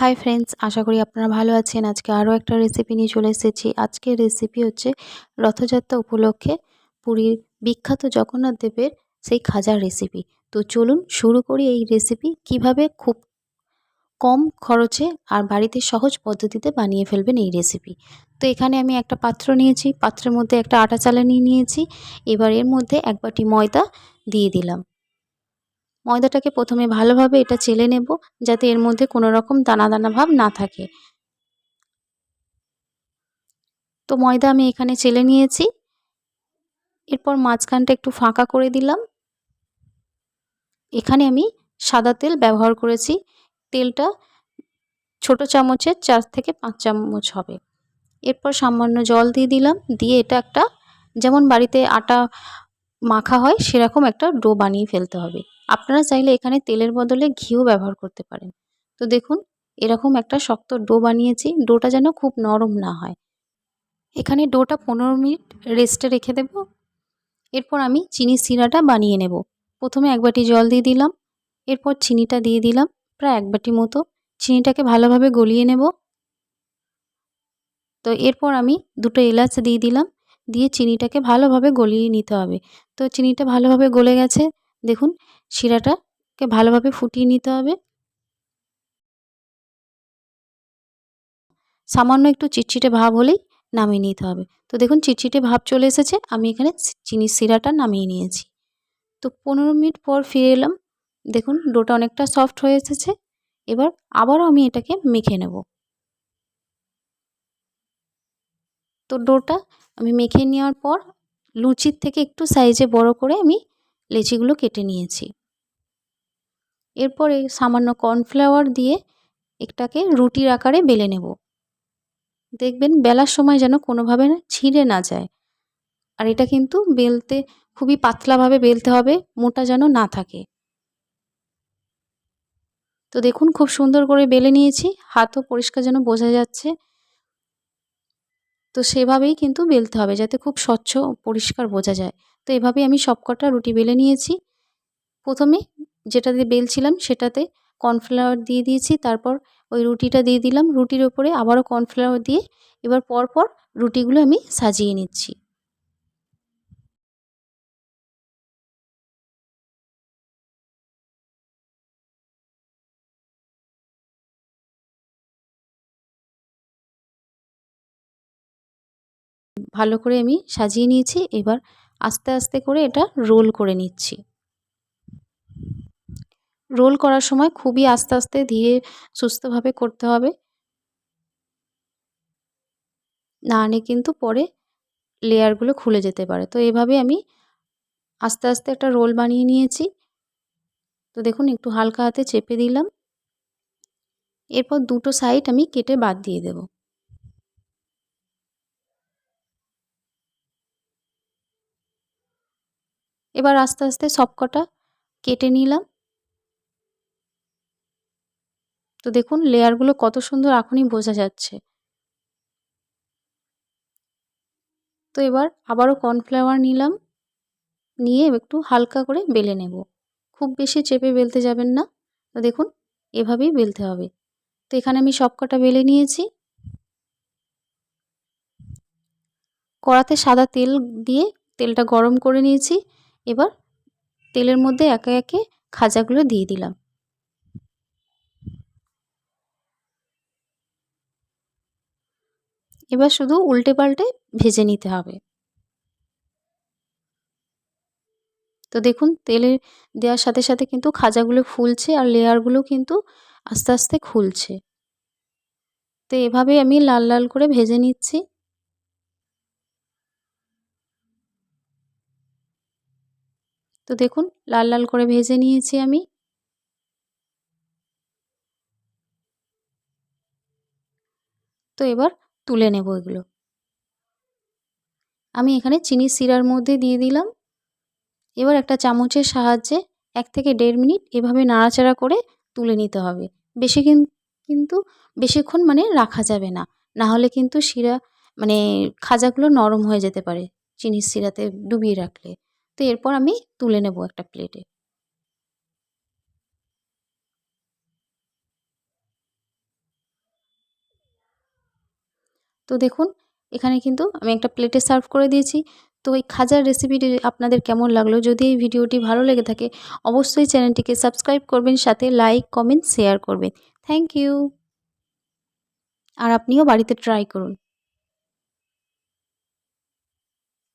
Hi friends আশা করি আপনারা ভালো আছেন। আজকে আরও একটা রেসিপি নিয়ে চলে এসেছি। আজকের রেসিপি হচ্ছে রথযাত্রা উপলক্ষে পুরীর বিখ্যাত জগন্নাথ দেবের সেই খাজার রেসিপি তো চলুন শুরু করি এই রেসিপি কীভাবে খুব কম খরচে আর বাড়িতে সহজ পদ্ধতিতে বানিয়ে ফেলবেন এই রেসিপি তো এখানে আমি একটা পাত্র নিয়েছি, পাত্রের মধ্যে একটা আটা চালানি নিয়েছি। এবার এর মধ্যে এক বাটি ময়দা দিয়ে দিলাম। ময়দাটাকে প্রথমে ভালোভাবে এটা চেলে নেব যাতে এর মধ্যে কোনো রকম দানা দানা ভাব না থাকে। তো ময়দা আমি এখানে চেলে নিয়েছি। এরপর মাঝখানটা একটু ফাঁকা করে দিলাম। এখানে আমি সাদা তেল ব্যবহার করেছি। তেলটা ছোট চামচের, চার থেকে পাঁচ চামচ হবে। এরপর সামান্য জল দিয়ে দিলাম। দিয়ে এটা একটা, যেমন বাড়িতে আটা মাখা হয়, সেরকম একটা ডো বানিয়ে ফেলতে হবে। আপনারা চাইলে এখানে তেলের বদলে ঘিও ব্যবহার করতে পারেন। তো দেখুন, এরকম একটা শক্ত ডো বানিয়েছি, ডোটা যেন খুব নরম না হয়। এখানে ডোটা পনেরো মিনিট রেস্টে রেখে দেব। এরপর আমি চিনি সিরাটা বানিয়ে নেব। প্রথমে এক বাটি জল দিয়ে দিলাম, এরপর চিনিটা দিয়ে দিলাম প্রায় এক বাটি মতো। চিনিটাকে ভালোভাবে গলিয়ে নেব। তো এরপর আমি দুটো এলাচ দিয়ে দিলাম, দিয়ে চিনিটাকে ভালোভাবে গলিয়ে নিতে হবে। তো চিনিটা ভালোভাবে গলে গেছে দেখুন, শিরাটাকে ভালোভাবে ফুটিয়ে নিতে হবে। সামান্য একটু চিটচিটে ভাব হলেই নামিয়ে নিতে হবে। তো দেখুন, চিটচিটে ভাব চলে এসেছে, আমি এখানে চিনির শিরাটা নামিয়ে নিয়েছি। তো পনেরো মিনিট পর ফিরে এলাম। দেখুন, ডোটা অনেকটা সফট হয়ে এসেছে। এবার আবারও আমি এটাকে মেখে নেব। তো ডোটা আমি মেখে নেওয়ার পর, লুচির থেকে একটু সাইজে বড় করে আমি লেচিগুলো কেটে নিয়েছি। এরপরে সামান্য কর্নফ্লাওয়ার দিয়ে একটাকে রুটির আকারে বেলে নেব। দেখবেন বেলার সময় যেন কোনোভাবে ছিঁড়ে না যায়। আর এটা কিন্তু বেলতে খুবই পাতলাভাবে বেলতে হবে, মোটা যেন না থাকে। তো দেখুন, খুব সুন্দর করে বেলে নিয়েছি। হাতও পরিষ্কার যেন বোঝা যাচ্ছে। তো সেভাবেই কিন্তু বেলতে হবে যাতে খুব স্বচ্ছ পরিষ্কার বোঝা যায়। তো এভাবেই আমি সবকটা রুটি বেলে নিয়েছি। প্রথমে যেটা দিয়ে বেলছিলাম সেটাতে কর্নফ্লাওয়ার দিয়ে দিয়েছি, তারপর ওই রুটিটা দিয়ে দিলাম। রুটির ওপরে আবারও কর্নফ্লাওয়ার দিয়ে এবার পরপর রুটিগুলো আমি সাজিয়ে নিচ্ছি। ভালো করে আমি সাজিয়ে নিয়েছি। এবার আস্তে আস্তে করে এটা রোল করে নিচ্ছি। রোল করার সময় খুবই আস্তে আস্তে ধীরে সুস্থভাবে করতে হবে। না আনে কিন্তু পরে লেয়ারগুলো খুলে যেতে পারে। তো এভাবে আমি আস্তে আস্তে একটা রোল বানিয়ে নিয়েছি। তো দেখুন, একটু হালকা হাতে চেপে দিলাম। এরপর দুটো সাইড আমি কেটে বাদ দিয়ে দেব। এবার আস্তে আস্তে সবকটা কেটে নিলাম। তো দেখুন লেয়ারগুলো কত সুন্দর এখনই বোঝা যাচ্ছে। তো এবার আবারও কর্নফ্লাওয়ার নিলাম, নিয়ে একটু হালকা করে বেলে নেব। খুব বেশি চেপে বেলতে যাবেন না। তো দেখুন, এভাবেই বেলতে হবে। তো এখানে আমি সব কটা বেলে নিয়েছি। কড়াতে সাদা তেল দিয়ে তেলটা গরম করে নিয়েছি। এবার তেলের মধ্যে একে একে খাজাগুলো দিয়ে দিলাম। এবার শুধু উল্টে পাল্টে ভেজে নিতে হবে। তো দেখুন, তেলে দেওয়ার সাথে সাথে কিন্তু খাজাগুলো ফুলছে আর লেয়ারগুলো কিন্তু আস্তে আস্তে খুলছে। তো এভাবে আমি লাল লাল করে ভেজে নিচ্ছি। তো দেখুন, লাল লাল করে ভেজে নিয়েছি আমি। তো এবার তুলে নেব এগুলো। আমি এখানে চিনি শিরার মধ্যে দিয়ে দিলাম। এবার একটা চামচের সাহায্যে এক থেকে দেড় মিনিট এভাবে নাড়াচাড়া করে তুলে নিতে হবে। বেশি কিন্তু বেশিক্ষণ মানে রাখা যাবে না। না হলে কিন্তু শিরা মানে খাজাগুলো নরম হয়ে যেতে পারে চিনির শিরাতে ডুবিয়ে রাখলে। তো এরপর আমি তুলে নেব একটা প্লেটে তো দেখুন, এখানে কিন্তু আমি একটা প্লেটে সার্ভ করে দিয়েছি। তো এই খাজার রেসিপিটি আপনাদের কেমন লাগল? যদি এই ভিডিওটি ভালো লেগে থাকে, অবশ্যই চ্যানেলটিকে সাবস্ক্রাইব করবেন, সাথে লাইক কমেন্ট শেয়ার করবেন। থ্যাংক ইউ আর আপনিও বাড়িতে ট্রাই করুন।